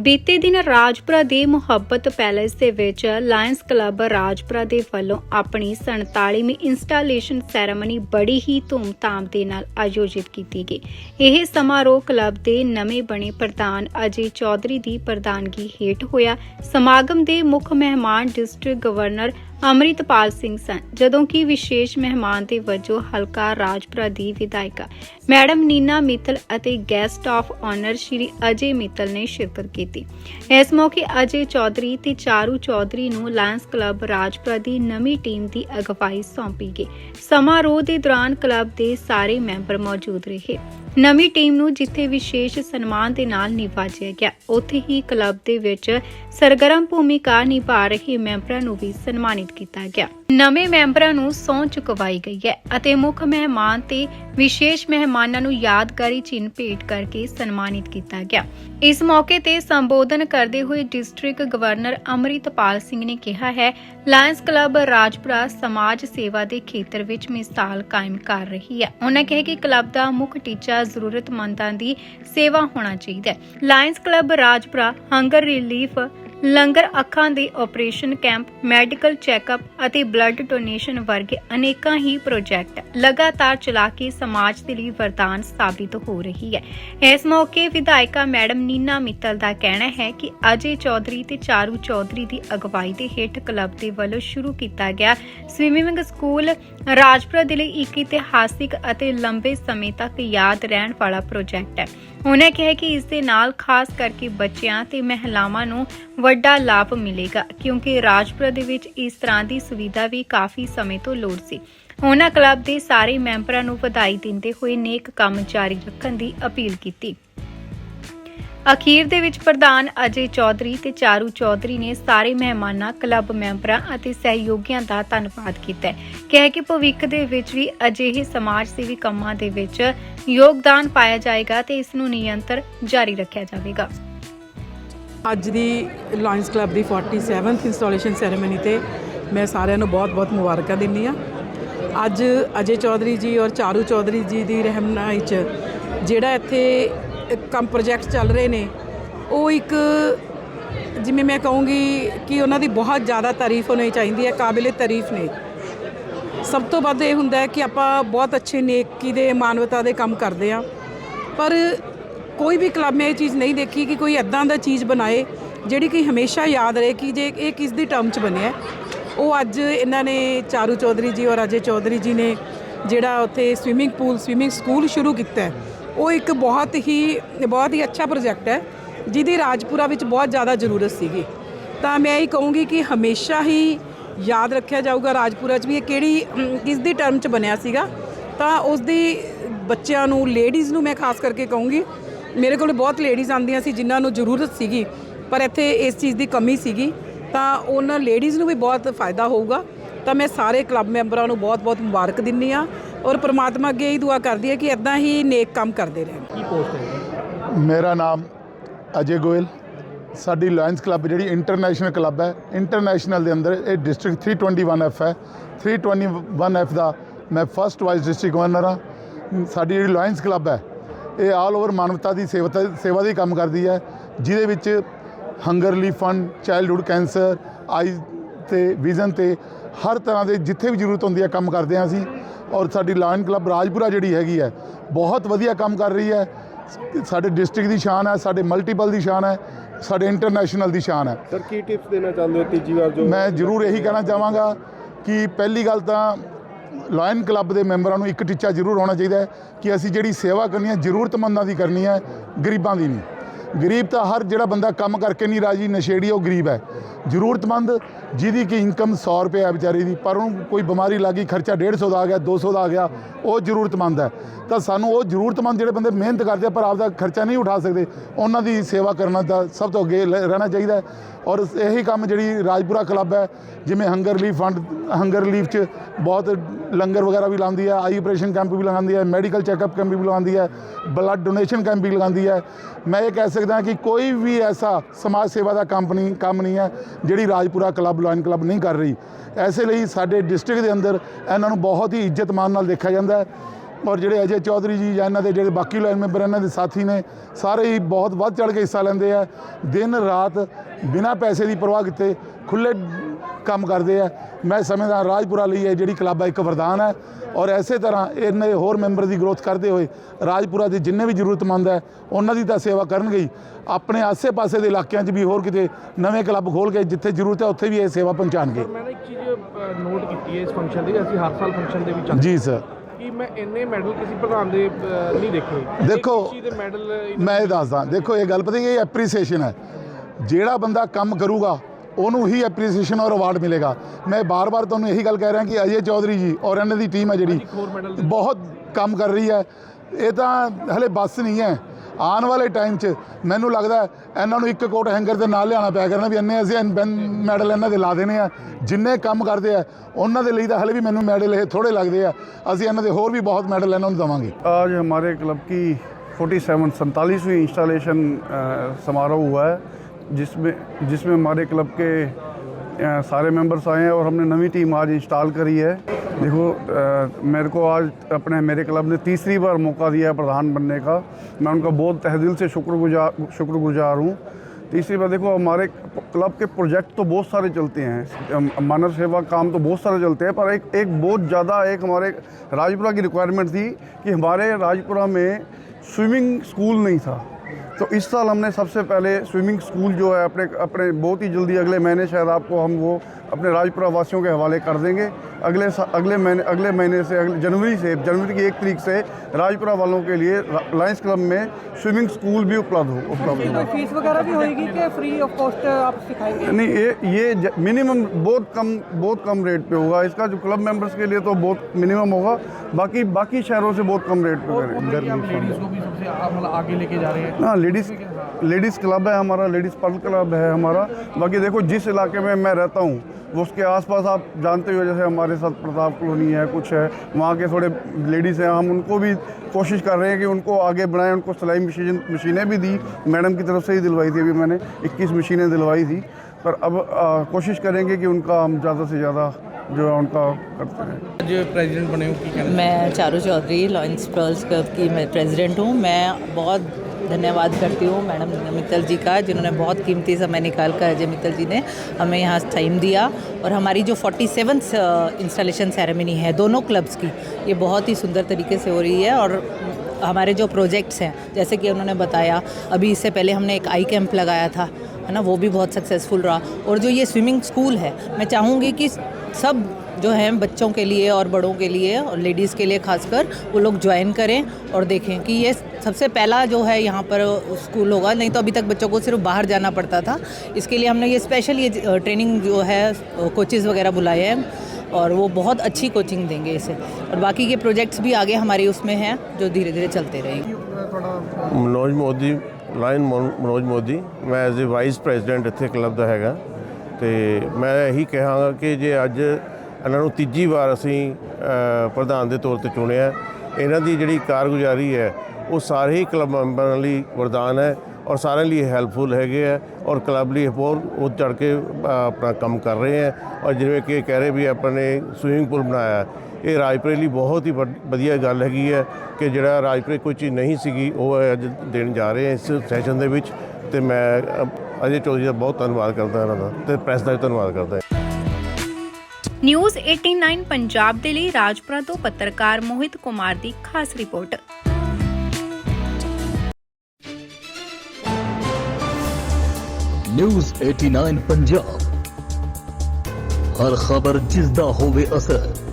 ਬੀਤੇ ਦਿਨ ਰਾਜਪੁਰਾ ਦੇ ਮੁਹੱਬਤ ਪੈਲੇਸ ਦੇ ਵਿੱਚ ਲਾਇਨਸ ਕਲੱਬ ਰਾਜਪੁਰਾ ਦੇ ਵੱਲੋਂ ਆਪਣੀ 47ਵੀਂ ਇੰਸਟਾਲੇਸ਼ਨ ਸੈਰੇਮਨੀ ਬੜੀ ਹੀ ਧੂਮਧਾਮ ਦੇ ਨਾਲ ਆਯੋਜਿਤ ਕੀਤੀ ਗਈ। ਇਹ ਸਮਾਰੋਹ ਕਲੱਬ ਦੇ ਨਵੇਂ ਬਣੇ ਪ੍ਰਧਾਨ ਅਜੇ ਚੌਧਰੀ ਦੀ ਪ੍ਰਧਾਨਗੀ ਹੇਠ ਹੋਇਆ। ਸਮਾਗਮ ਦੇ ਮੁੱਖ ਮਹਿਮਾਨ ਡਿਸਟ੍ਰਿਕਟ ਗਵਰਨਰ ਅੰਮ੍ਰਿਤਪਾਲ ਸਿੰਘ ਸਨ, ਜਦੋਂ ਕਿ ਵਿਸ਼ੇਸ਼ ਮਹਿਮਾਨ ਦੇ ਵਜੋਂ ਹਲਕਾ ਰਾਜਪੁਰਾ ਦੀ ਵਿਧਾਇਕਾ। ਮੈਡਮ ਨੀਨਾ ਮਿੱਤਲ ਅਤੇ guest of honour Shri Ajay Mittal ਨੇ ਸ਼ਿਰਕਤ ਕੀਤੀ। ਇਸ ਮੌਕੇ ਅਜੇ ਚੌਧਰੀ ਤੇ ਚਾਰੂ ਚੌਧਰੀ ਨੂੰ ਲਾਇਨਸ ਕਲੱਬ ਰਾਜਪੁਰਾ ਦੀ ਨਵੀਂ ਟੀਮ ਦੀ ਅਗਵਾਈ ਸੌਂਪੀ ਗਈ। ਸਮਾਰੋਹ ਦੇ ਦੌਰਾਨ ਕਲੱਬ ਦੇ ਸਾਰੇ ਮੈਂਬਰ ਮੌਜੂਦ ਰਹੇ। ਨਵੀਂ ਟੀਮ ਨੂੰ ਜਿੱਥੇ ਵਿਸ਼ੇਸ਼ ਸਨਮਾਨ ਦੇ ਨਾਲ ਨਿਵਾਜਿਆ ਗਿਆ, ਉੱਥੇ ਹੀ ਕਲੱਬ ਦੇ ਵਿੱਚ ਸਰਗਰਮ ਭੂਮਿਕਾ ਨਿਭਾ ਰਹੇ ਮੈਂਬਰਾਂ ਨੂੰ ਵੀ ਸਨਮਾਨਿਤ ਕੀਤਾ ਗਿਆ। ਨਵੇਂ ਮੈਂਬਰਾਂ ਨੂੰ ਸਹੁੰ ਚੁਕਵਾਈ ਗਈ ਹੈ ਅਤੇ ਮੁੱਖ ਮਹਿਮਾਨ ਤੇ ਵਿਸ਼ੇਸ਼ ਮਹਿਮਾਨਾਂ ਨੂੰ ਯਾਦਗਾਰੀ ਚਿੰਨ੍ਹ ਭੇਟ ਕਰਕੇ ਸਨਮਾਨਿਤ ਕੀਤਾ ਗਿਆ। ਇਸ ਮੌਕੇ ਤੇ ਸੰਬੋਧਨ ਕਰਦੇ ਹੋਏ ਡਿਸਟ੍ਰਿਕਟ ਗਵਰਨਰ ਅੰਮ੍ਰਿਤਪਾਲ ਸਿੰਘ ਨੇ ਕਿਹਾ ਹੈ, ਲਾਇੰਸ ਕਲੱਬ ਰਾਜਪੁਰਾ ਸਮਾਜ ਸੇਵਾ ਦੇ ਖੇਤਰ ਵਿੱਚ ਮਿਸਾਲ ਕਾਇਮ ਕਰ ਰਹੀ ਹੈ। ਉਹਨਾਂ ਕਿਹਾ ਕਿ ਕਲੱਬ ਦਾ ਮੁੱਖ ਟੀਚਾ ਜ਼ਰੂਰਤਮੰਦਾਂ ਦੀ ਸੇਵਾ ਹੋਣਾ ਚਾਹੀਦਾ ਹੈ। Lions club Rajpura hunger relief langar ਅੱਖਾਂ ਦੇ ਆਪਰੇਸ਼ਨ ਕੈਂਪ, ਮੈਡੀਕਲ ਚੈੱਕਅਪ ਅਤੇ ਬਲੱਡ ਡੋਨੇਸ਼ਨ ਵਰਗੇ ਅਨੇਕਾਂ ਹੀ ਪ੍ਰੋਜੈਕਟ ਲਗਾਤਾਰ ਚਲਾ ਕੇ ਸਮਾਜ ਦੇ ਲਈ ਵਰਦਾਨ ਸਾਬਿਤ ਹੋ ਰਹੀ ਹੈ। ਇਸ ਮੌਕੇ ਵਿਧਾਇਕਾ ਮੈਡਮ ਨੀਨਾ ਮਿੱਤਲ ਦਾ ਕਹਿਣਾ ਹੈ ਕਿ ਅਜੇ ਚੌਧਰੀ ਤੇ ਚਾਰੂ ਚੌਧਰੀ ਦੀ ਅਗਵਾਈ ਦੇ ਹੇਠ ਕਲੱਬ ਦੇ ਵੱਲੋਂ ਸ਼ੁਰੂ ਕੀਤਾ ਗਿਆ ਸਵਿਮਿੰਗ ਸਕੂਲ ਰਾਜਪੁਰਾ ਦੇ ਲਈ ਇੱਕ ਇਤਿਹਾਸਿਕ ਅਤੇ ਲੰਬੇ ਸਮੇਂ ਤੱਕ ਯਾਦ ਰਹਿਣ ਵਾਲਾ ਪ੍ਰੋਜੈਕਟ ਹੈ। ਉਹਨਾਂ ਕਿਹਾ ਕਿ ਇਸ ਦੇ ਨਾਲ ਖਾਸ ਕਰਕੇ ਬੱਚਿਆਂ ਤੇ ਮਹਿਲਾਵਾਂ ਨੂੰ ਵੱਡਾ ਲਾਭ ਮਿਲੇਗਾ, ਕਿਉਂਕਿ ਰਾਜਪੁਰਾ ਦੇ ਵਿੱਚ ਇਸ ਤਰ੍ਹਾਂ ਦੀ ਸੁਵਿਧਾ ਵੀ ਕਾਫੀ ਸਮੇਂ ਤੋਂ ਲੋੜ ਸੀ। ਉਹਨਾਂ ਕਲੱਬ ਦੇ ਸਾਰੇ ਮੈਂਬਰਾਂ ਨੂੰ ਵਧਾਈ ਦਿੰਦੇ ਹੋਏ ਨੇਕ ਕੰਮ ਜਾਰੀ ਰੱਖਣ ਦੀ ਅਪੀਲ ਕੀਤੀ। ਅਖੀਰ ਦੇ ਵਿੱਚ ਪ੍ਰਧਾਨ ਅਜੇ ਚੌਧਰੀ ਤੇ ਚਾਰੂ ਚੌਧਰੀ ਨੇ ਸਾਰੇ ਮਹਿਮਾਨਾਂ, ਕਲੱਬ ਮੈਂਬਰਾਂ ਅਤੇ ਸਹਿਯੋਗੀਆਂ ਦਾ ਧੰਨਵਾਦ ਕੀਤਾ ਹੈ। ਕਿਹਾ ਕਿ ਭਵਿੱਖ ਦੇ ਵਿੱਚ ਵੀ ਅਜਿਹੇ ਸਮਾਜ ਸੇਵੀ ਕੰਮਾਂ ਦੇ ਵਿੱਚ ਯੋਗਦਾਨ ਪਾਇਆ ਜਾਏਗਾ ਤੇ ਇਸ ਨੂੰ ਨਿਯੰਤਰ ਜਾਰੀ ਰੱਖਿਆ ਜਾਵੇਗਾ। ਅੱਜ ਦੀ ਲਾਇਨਸ ਕਲੱਬ ਦੀ 47th ਇੰਸਟਾਲੇਸ਼ਨ ਸੈਰੇਮਨੀ ਤੇ ਮੈਂ ਸਾਰਿਆਂ ਨੂੰ ਬਹੁਤ-ਬਹੁਤ ਮੁਬਾਰਕਾਂ ਦਿੰਦੀ ਆ ਅੱਜ ਅਜੇ ਚੌਧਰੀ ਜੀ ਔਰ ਚਾਰੂ ਚੌਧਰੀ ਜੀ ਦੀ ਰਹਿਮਨਾਈ 'ਚ ਜਿਹੜਾ ਇੱਥੇ ਕੰਮ ਪ੍ਰੋਜੈਕਟ ਚੱਲ ਰਹੇ ਨੇ। ਉਹ ਇੱਕ ਜਿਵੇਂ ਮੈਂ ਕਹੂੰਗੀ ਕਿ ਉਹਨਾਂ ਦੀ ਬਹੁਤ ਜ਼ਿਆਦਾ ਤਾਰੀਫ ਹੋਣੀ ਚਾਹੀਦੀ ਹੈ, ਕਾਬਿਲੇ ਤਾਰੀਫ ਨੇ। ਸਭ ਤੋਂ ਵੱਧ ਇਹ ਹੁੰਦਾ ਹੈ ਕਿ ਆਪਾਂ ਬਹੁਤ ਅੱਛੇ ਨੇਕੀ ਦੇ, ਮਾਨਵਤਾ ਦੇ ਕੰਮ ਕਰਦੇ ਆ ਪਰ ਕੋਈ ਵੀ ਕਲੱਬ ਮੈਂ ਇਹ ਚੀਜ਼ ਨਹੀਂ ਦੇਖੀ ਕਿ ਕੋਈ ਐਦਾਂ ਦਾ ਚੀਜ਼ ਬਣਾਏ ਜਿਹੜੀ ਕਿ ਹਮੇਸ਼ਾ ਯਾਦ ਰਹੇ ਕਿ ਜੇ ਇਹ ਕਿਸ ਦੀ ਟਰਮ 'ਚ ਬਣਿਆ ਉਹ ਅੱਜ ਇਹਨਾਂ ਨੇ ਚਾਰੂ ਚੌਧਰੀ ਜੀ ਔਰ ਅਜੇ ਚੌਧਰੀ ਜੀ ਨੇ ਜਿਹੜਾ ਉੱਥੇ ਸਵਿਮਿੰਗ ਪੂਲ ਸਵਿਮਿੰਗ ਸਕੂਲ ਸ਼ੁਰੂ ਕੀਤਾ ਹੈ। ਉਹ ਇੱਕ ਬਹੁਤ ਹੀ ਬਹੁਤ ਹੀ ਅੱਛਾ ਪ੍ਰੋਜੈਕਟ ਹੈ ਜਿਹਦੀ ਰਾਜਪੁਰਾ ਵਿੱਚ ਬਹੁਤ ਜ਼ਿਆਦਾ ਜ਼ਰੂਰਤ ਸੀਗੀ। ਤਾਂ ਮੈਂ ਇਹ ਕਹੂੰਗੀ ਕਿ ਹਮੇਸ਼ਾ ਹੀ ਯਾਦ ਰੱਖਿਆ ਜਾਊਗਾ ਰਾਜਪੁਰਾ 'ਚ ਵੀ ਇਹ ਕਿਹੜੀ ਅਮ, ਕਿਸ ਦੀ ਟਰਮ 'ਚ ਬਣਿਆ ਸੀਗਾ। ਤਾਂ ਉਸ ਦੀ ਬੱਚਿਆਂ ਨੂੰ ਲੇਡੀਜ਼ ਨੂੰ ਮੈਂ ਖਾਸ ਕਰਕੇ ਕਹੂੰਗੀ ਮੇਰੇ ਕੋਲ ਬਹੁਤ ਲੇਡੀਜ਼ ਆਉਂਦੀਆਂ ਸੀ ਜਿਨ੍ਹਾਂ ਨੂੰ ਜ਼ਰੂਰਤ ਸੀਗੀ ਪਰ ਇੱਥੇ ਇਸ ਚੀਜ਼ ਦੀ ਕਮੀ ਸੀਗੀ। ਤਾਂ ਉਹਨਾਂ ਲੇਡੀਜ਼ ਨੂੰ ਵੀ ਬਹੁਤ ਫਾਇਦਾ ਹੋਊਗਾ। ਤਾਂ ਮੈਂ ਸਾਰੇ ਕਲੱਬ ਮੈਂਬਰਾਂ ਨੂੰ ਬਹੁਤ-ਬਹੁਤ ਮੁਬਾਰਕ ਦਿੰਨੀ ਆ ਔਰ ਪ੍ਰਮਾਤਮਾ ਅੱਗੇ ਇਹ ਦੁਆ ਕਰਦੀ ਹੈ ਕਿ ਇਦਾਂ ਹੀ ਨੇਕ ਕੰਮ ਕਰਦੇ ਰਹਿਣ। ਮੇਰਾ ਨਾਮ ਅਜੇ ਗੋਇਲ। ਸਾਡੀ ਲਾਇਨਸ ਕਲੱਬ ਜਿਹੜੀ ਇੰਟਰਨੈਸ਼ਨਲ ਕਲੱਬ ਹੈ ਇੰਟਰਨੈਸ਼ਨਲ ਦੇ ਅੰਦਰ ਇਹ ਡਿਸਟ੍ਰਿਕਟ 321F ਹੈ। 321F ਦਾ ਮੈਂ ਫਸਟ ਵਾਈਸ ਡਿਸਟ੍ਰਿਕਟ ਗਵਰਨਰ ਹਾਂ। ਸਾਡੀ ਜਿਹੜੀ ਲਾਇਨਸ ਕਲੱਬ ਹੈ ਇਹ ਆਲ ਓਵਰ ਮਾਨਵਤਾ ਦੀ ਸੇਵਾ ਸੇਵਾ ਦੀ ਕੰਮ ਕਰਦੀ ਹੈ। ਜਿਹਦੇ ਵਿੱਚ hunger relief fund childhood cancer eye ਤੇ ਵਿਜ਼ਨ ਤੇ ਹਰ ਤਰ੍ਹਾਂ ਦੇ ਜਿੱਥੇ ਵੀ ਜ਼ਰੂਰਤ ਹੁੰਦੀ ਹੈ ਕੰਮ ਕਰਦੇ ਹਾਂ ਅਸੀਂ। ਔਰ ਸਾਡੀ ਲਾਇਨ ਕਲੱਬ ਰਾਜਪੁਰਾ ਜਿਹੜੀ ਹੈਗੀ ਹੈ ਬਹੁਤ ਵਧੀਆ ਕੰਮ ਕਰ ਰਹੀ ਹੈ। ਸਾਡੇ ਡਿਸਟ੍ਰਿਕਟ ਦੀ ਸ਼ਾਨ ਹੈ ਸਾਡੇ ਮਲਟੀਪਲ ਦੀ ਸ਼ਾਨ ਹੈ ਸਾਡੇ ਇੰਟਰਨੈਸ਼ਨਲ ਦੀ ਸ਼ਾਨ ਹੈ। ਸਰ ਕੀ ਟਿਪਸ ਦੇਣਾ ਚਾਹੁੰਦੇ ਹੋ ਤੀਜੀ ਵਾਰ ਜੋ ਮੈਂ ਜ਼ਰੂਰ ਇਹੀ ਕਹਿਣਾ ਚਾਹਾਂਗਾ ਕਿ ਪਹਿਲੀ ਗੱਲ ਤਾਂ ਲਾਇਨ ਕਲੱਬ ਦੇ ਮੈਂਬਰਾਂ ਨੂੰ ਇੱਕ ਟੀਚਾ ਜ਼ਰੂਰ ਹੋਣਾ ਚਾਹੀਦਾ ਹੈ ਕਿ ਅਸੀਂ ਜਿਹੜੀ ਸੇਵਾ ਕਰਨੀ ਹੈ ਜ਼ਰੂਰਤਮੰਦਾਂ ਦੀ ਕਰਨੀ ਹੈ ਗਰੀਬਾਂ ਦੀ ਨਹੀਂ। ਗਰੀਬ ਤਾਂ ਹਰ ਜਿਹੜਾ ਬੰਦਾ ਕੰਮ ਕਰਕੇ ਨਹੀਂ ਰਾਜੀ, ਨਸ਼ੇੜੀ, ਉਹ ਗਰੀਬ ਹੈ। ਜ਼ਰੂਰਤਮੰਦ, ਜਿਹਦੀ ਕਿ ਇਨਕਮ 100 ਰੁਪਏ ਹੈ ਵਿਚਾਰੀ ਦੀ, ਪਰ ਉਹਨੂੰ ਕੋਈ ਬਿਮਾਰੀ ਲੱਗੀ, ਖਰਚਾ 150 ਦਾ ਆ ਗਿਆ 200 ਦਾ ਆ ਗਿਆ, ਉਹ ਜ਼ਰੂਰਤਮੰਦ ਹੈ। ਤਾਂ ਸਾਨੂੰ ਉਹ ਜ਼ਰੂਰਤਮੰਦ ਜਿਹੜੇ ਬੰਦੇ ਮਿਹਨਤ ਕਰਦੇ ਆ, ਪਰ ਆਪਦਾ ਖਰਚਾ ਨਹੀਂ ਉਠਾ ਸਕਦੇ, ਉਹਨਾਂ ਦੀ ਸੇਵਾ ਕਰਨਾ ਤਾਂ ਸਭ ਤੋਂ ਅੱਗੇ ਲ- ਰਹਿਣਾ ਚਾਹੀਦਾ ਹੈ। ਔਰ ਇਹੀ ਕੰਮ ਜਿਹੜੀ ਰਾਜਪੁਰਾ ਕਲੱਬ ਹੈ, ਜਿਵੇਂ hunger relief fund hunger relief 'ਚ ਬਹੁਤ ਲੰਗਰ ਵਗੈਰਾ ਵੀ ਲਾਉਂਦੀ ਹੈ ਆਈ ਆਪਰੇਸ਼ਨ ਕੈਂਪ ਵੀ ਲਗਾਉਂਦੀ ਹੈ ਮੈਡੀਕਲ ਚੈੱਕਅਪ ਕੈਂਪ ਵੀ ਲਗਾਉਂਦੀ ਹੈ ਬਲੱਡ ਡੋਨੇਸ਼ਨ ਕੈਂਪ ਵੀ ਲਗਾਉਂਦੀ ਹੈ। ਮੈਂ ਇਹ ਕਹਿ ਸਕਦਾ ਕਿ ਕੋਈ ਵੀ ਐਸਾ ਸਮਾਜ ਸੇਵਾ ਦਾ ਕੰਮ ਨਹੀਂ ਕੰਮ ਨਹੀਂ ਹੈ ਜਿਹੜੀ ਰਾਜਪੁਰਾ ਕਲੱਬ, ਲਾਇਨ ਕਲੱਬ ਨਹੀਂ ਕਰ ਰਹੀ। ਐਸੇ ਲਈ ਸਾਡੇ ਡਿਸਟ੍ਰਿਕਟ ਦੇ ਅੰਦਰ ਇਹਨਾਂ ਨੂੰ ਬਹੁਤ ਹੀ ਇੱਜ਼ਤ ਮਾਨ ਨਾਲ ਦੇਖਿਆ ਜਾਂਦਾ ਹੈ। ਔਰ ਜਿਹੜੇ ਅਜੇ ਚੌਧਰੀ ਜੀ ਜਾਂ ਇਹਨਾਂ ਦੇ ਜਿਹੜੇ ਬਾਕੀ ਲਾਈਨ ਮੈਂਬਰ, ਇਹਨਾਂ ਦੇ ਸਾਥੀ ਨੇ, ਸਾਰੇ ਹੀ ਬਹੁਤ ਵੱਧ ਚੜ ਕੇ ਹਿੱਸਾ ਲੈਂਦੇ ਆ। ਦਿਨ ਰਾਤ ਬਿਨਾਂ ਪੈਸੇ ਦੀ ਪਰਵਾਹ ਕੀਤੇ ਖੁੱਲੇ ਕੰਮ ਕਰਦੇ ਆ। ਮੈਂ ਸਮਝਦਾ ਰਾਜਪੁਰਾ ਲਈ ਇਹ ਜਿਹੜੀ ਕਲੱਬ ਹੈ ਇੱਕ ਵਰਦਾਨ ਹੈ ਔਰ ਐਸੇ ਤਰ੍ਹਾਂ ਇਹਨਾਂ ਹੋਰ ਮੈਂਬਰ ਦੀ ਗਰੋਥ ਕਰਦੇ ਹੋਏ ਰਾਜਪੁਰਾ ਦੇ ਜਿੰਨੇ ਵੀ ਜ਼ਰੂਰਤਮੰਦ ਹੈ ਉਹਨਾਂ ਦੀ ਤਾਂ ਸੇਵਾ ਕਰਨਗੇ ਹੀ। ਆਪਣੇ ਆਸੇ-ਪਾਸੇ ਦੇ ਇਲਾਕਿਆਂ 'ਚ ਵੀ ਹੋਰ ਕਿਤੇ ਨਵੇਂ ਕਲੱਬ ਖੋਲ ਕੇ ਜਿੱਥੇ ਜ਼ਰੂਰਤ ਹੈ ਉੱਥੇ ਵੀ ਇਹ ਸੇਵਾ ਪਹੁੰਚਾਉਣਗੇ। ਮੈਂ ਇੱਕ ਚੀਜ਼ ਨੋਟ ਕੀਤੀ ਹੈ ਇਸ ਫੰਕਸ਼ਨ ਦੀ ਅਸੀਂ ਹਰ ਸਾਲ ਫੰਕਸ਼ਨ ਦੇ ਵਿੱਚ ਜੀ ਸਰ ਕਿ ਮੈਂ ਇੰਨੇ ਮੈਡਲ ਕਿਸੇ ਪ੍ਰਧਾਨ ਦੇ ਨਹੀਂ ਦੇਖੇ। ਦੇਖੋ, ਇੱਕ ਚੀਜ਼ ਦੇ ਮੈਡਲ ਮੈਂ ਇਹ ਦੱਸਦਾ। ਦੇਖੋ ਇਹ ਗੱਲ ਪਤਾ ਇਹ ਐਪਰੀਸੀਏਸ਼ਨ ਹੈ। ਜਿਹੜਾ ਬੰਦਾ ਕੰਮ ਕਰੂਗਾ ਉਹਨੂੰ ਹੀ ਐਪਰੀਸੀਏਸ਼ਨ ਔਰ ਅਵਾਰਡ ਮਿਲੇਗਾ ਮੈਂ ਬਾਰ-ਬਾਰ ਤੁਹਾਨੂੰ ਇਹੀ ਗੱਲ ਕਹਿ ਰਿਹਾ ਕਿ ਅਜੇ ਚੌਧਰੀ ਜੀ ਔਰ ਇਹਨਾਂ ਦੀ ਟੀਮ ਹੈ ਜਿਹੜੀ ਹੋਰ ਮੈਡਲ ਬਹੁਤ ਕੰਮ ਕਰ ਰਹੀ ਹੈ ਇਹ ਤਾਂ ਹਲੇ ਬੱਸ ਨਹੀਂ ਹੈ ਆਉਣ ਵਾਲੇ ਟਾਈਮ 'ਚ ਮੈਨੂੰ ਲੱਗਦਾ ਹੈ ਇਹਨਾਂ ਨੂੰ ਇੱਕ ਕੋਟ ਹੈਂਗਰ ਦੇ ਨਾਲ ਲਿਆਉਣਾ ਪਿਆ ਕਰਨਾ ਵੀ ਇੰਨੇ ਅਸੀਂ ਮੈਡਲ ਇਹਨਾਂ ਦੇ ਲਾ ਦੇਣੇ ਆ ਜਿੰਨੇ ਕੰਮ ਕਰਦੇ ਆ ਉਹਨਾਂ ਦੇ ਲਈ ਤਾਂ ਹਲੇ ਵੀ ਮੈਨੂੰ ਮੈਡਲ ਇਹ ਥੋੜੇ ਲੱਗਦੇ ਆ ਅਸੀਂ ਇਹਨਾਂ ਦੇ ਹੋਰ ਵੀ ਬਹੁਤ ਮੈਡਲ ਇਹਨਾਂ ਨੂੰ ਦੇਵਾਂਗੇ आज हमारे क्लब की 47 सैंतालीसवीं इंस्टॉलेशन समारोह हुआ है जिसमें जिसमें हमारे क्लब के सारे मेंबर्स आए हैं और हमने नवी टीम आज इंस्टॉल करी है। देखो अ, मेरे को आज अपने मेरे क्लब ने तीसरी बार मौका दिया है प्रधान बनने का। मैं उनका बहुत तहदिल से शुक्रगुजार शुक्रगुजार हूँ। तीसरी बात देखो हमारे क्लब के प्रोजेक्ट तो बहुत सारे चलते हैं। मानव सेवा काम तो बहुत सारे चलते हैं पर एक एक बहुत ज़्यादा एक हमारे राजपुरा की रिक्वायरमेंट थी कि हमारे राजपुरा में स्विमिंग स्कूल नहीं था। तो इस साल हमने सबसे पहले स्विमिंग स्कूल जो है अपने अपने बहुत ही जल्दी अगले महीने शायद आपको हम वो अपने राजपुरा वासियों के हवाले कर देंगे। अगले अगले महीने अगले महीने से अगले जनवरी से जनवरी की एक तारीख से राजपुरा वालों के लिए लायंस क्लब में स्विमिंग स्कूल भी उपलब्ध हो उपलब्ध होगा फ़ीस वगैरह भी होएगी कि फ्री ऑफ़ कॉस्ट आप सिखाएँगे? नहीं ये ये मिनिमम बहुत कम बहुत कम रेट पे होगा। इसका जो क्लब मेंबर्स के लिए तो बहुत मिनिमम होगा। बाकी बाकी शहरों से बहुत कम रेट पे करेंगे। लेडीज़ को भी सबसे मतलब आगे लेके जा रहे हैं। हाँ लेडीज़ लेडीज़ क्लब है हमारा लेडीज़ पर्ल क्लब है हमारा। बाकी देखो जिस इलाके में मैं रहता हूँ वो उसके आसपास आप जानते हो जैसे हमारे साथ प्रताप कॉलोनी है कुछ है वहाँ के थोड़े लेडीज़ हैं हम उनको भी कोशिश कर रहे हैं कि उनको आगे बढ़ाएँ उनको सिलाई मशीन मशीनें भी दी। मैडम की तरफ़ से ही दिलवाई थी अभी मैंने 21 मशीनें दिलवाई थी। पर अब आ, कोशिश करेंगे कि उनका हम ज़्यादा से ज़्यादा जो उनका करते हैं। जो प्रेसिडेंट बने मैं Charu Chaudhary lions pearls club की मैं प्रेसिडेंट हूँ। मैं बहुत धन्यवाद करती हूँ मैडम मित्तल जी का जिन्होंने बहुत कीमती समय निकाल कर अजय मित्तल जी ने हमें यहाँ टाइम दिया। और हमारी जो फोर्टी सेवन्थ इंस्टॉलेशन सेरेमनी है दोनों क्लब्स की ये बहुत ही सुंदर तरीके से हो रही है। और हमारे जो प्रोजेक्ट्स हैं जैसे कि उन्होंने बताया अभी इससे पहले हमने एक आई कैंप लगाया था है ना वो भी बहुत सक्सेसफुल रहा। और जो ये स्विमिंग स्कूल है मैं चाहूँगी कि सब जो हैं बच्चों के लिए और बड़ों के लिए और लेडीज़ के लिए खासकर, वो लोग ज्वाइन करें और देखें कि ये सबसे पहला जो है यहाँ पर स्कूल होगा। नहीं तो अभी तक बच्चों को सिर्फ़ बाहर जाना पड़ता था। इसके लिए हमने ये स्पेशल ये ट्रेनिंग जो है कोचेज़ वगैरह बुलाए हैं और वो बहुत अच्छी कोचिंग देंगे इसे। और बाकी के प्रोजेक्ट्स भी आगे हमारे उसमें हैं, जो धीरे धीरे चलते रहेंगे। मनोज मोदी, लाइन मनोज मोदी, मैं एज ए वाइस प्रेजिडेंट इतने क्लब का हैगा। ਤੇ ਮੈਂ ਇਹੀ ਕਹਾਂਗਾ ਕਿ ਜੇ ਅੱਜ ਇਹਨਾਂ ਨੂੰ ਤੀਜੀ ਵਾਰ ਅਸੀਂ ਪ੍ਰਧਾਨ ਦੇ ਤੌਰ ਤੇ ਚੁਣਿਆ, ਇਹਨਾਂ ਦੀ ਜਿਹੜੀ ਕਾਰਗੁਜ਼ਾਰੀ ਹੈ, ਉਹ ਸਾਰੇ ਹੀ ਕਲੱਬ ਮੈਂਬਰਾਂ ਲਈ ਵਰਦਾਨ ਹੈ ਔਰ ਸਾਰਿਆਂ ਲਈ ਹੈਲਪਫੁਲ ਹੈਗੇ ਆ ਔਰ ਕਲੱਬ ਲਈ ਹੋਰ ਉਹ ਚੜ ਕੇ ਆਪਣਾ ਕੰਮ ਕਰ ਰਹੇ ਹੈ ਔਰ ਜਿਵੇਂ ਕਿ ਕਹਿ ਰਹੇ ਵੀ ਆਪਾਂ ਨੇ ਸਵਿਮਿੰਗ ਪੂਲ ਬਣਾਇਆ, ਇਹ ਰਾਜਪੁਰੇ ਲਈ ਬਹੁਤ ਹੀ ਵੱਡ- ਵਧੀਆ ਗੱਲ ਹੈਗੀ ਹੈ ਕਿ ਜਿਹੜਾ ਰਾਜਪੁਰੇ ਕੋਈ ਚੀਜ਼ ਨਹੀਂ ਸੀਗੀ, ਉਹ ਅੱਜ ਦੇਣ ਜਾ ਰਹੇ ਆ ਇਸ ਸੈਸ਼ਨ ਦੇ ਵਿੱਚ ਤੇ ਮੈਂ ਅਜੇ ਚੌਧਰੀ ਦਾ ਬਹੁਤ ਧੰਨਵਾਦ ਕਰਦਾ ਇਹਨਾਂ ਦਾ ਤੇ ਪ੍ਰੈਸ ਦਾ ਵੀ ਧੰਨਵਾਦ ਕਰਦਾ ਨਿਊਜ਼ 89 ਪੰਜਾਬ ਦੇ ਲਈ ਰਾਜਪੁਰਾ ਤੋਂ ਪੱਤਰਕਾਰ ਮੋਹਿਤ ਕੁਮਾਰ ਦੀ ਖਾਸ ਰਿਪੋਰਟ। ਨਿਊਜ਼ 89 ਪੰਜਾਬ। ਹਰ ਖਬਰ ਜਿਸ ਦਾ ਹੋਵੇ ਅਸਰ।